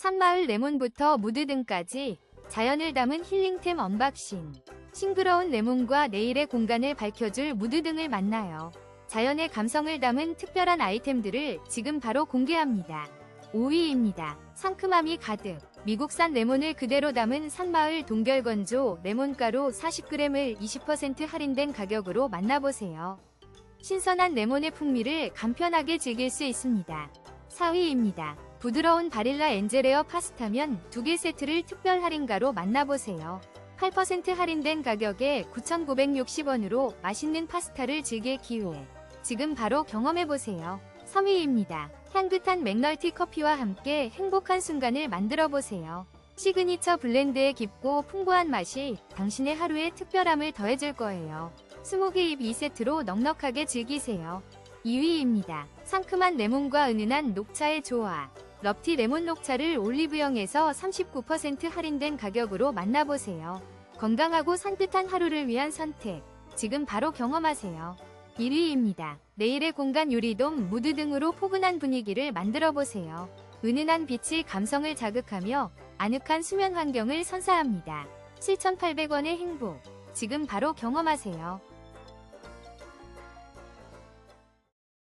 산마을 레몬부터 무드 등까지 자연을 담은 힐링템 언박싱. 싱그러운 레몬과 내일의 공간을 밝혀줄 무드 등을 만나요. 자연의 감성을 담은 특별한 아이템들을 지금 바로 공개합니다. 5위입니다. 상큼함이 가득. 미국산 레몬을 그대로 담은 산마을 동결건조 레몬가루 40g을 20% 할인된 가격으로 만나보세요. 신선한 레몬의 풍미를 간편하게 즐길 수 있습니다. 4위입니다. 부드러운 바릴라 엔젤에어 파스타면 2개 세트를 특별 할인가로 만나보세요. 8% 할인된 가격에 9,960원으로 맛있는 파스타를 즐길 기회. 지금 바로 경험해보세요. 3위입니다. 향긋한 맥널티 커피와 함께 행복한 순간을 만들어 보세요. 시그니처 블렌드의 깊고 풍부한 맛이 당신의 하루에 특별함을 더해줄 거예요. 20개 입 2세트로 넉넉하게 즐기세요. 2위입니다. 상큼한 레몬과 은은한 녹차의 조화. 럽티 레몬 녹차를 올리브영에서 39% 할인된 가격으로 만나보세요. 건강하고 산뜻한 하루를 위한 선택. 지금 바로 경험하세요. 1위입니다. 내일의 공간 유리돔 무드 등으로 포근한 분위기를 만들어 보세요. 은은한 빛이 감성을 자극하며 아늑한 수면 환경을 선사합니다. 7,800원의 행복. 지금 바로 경험하세요.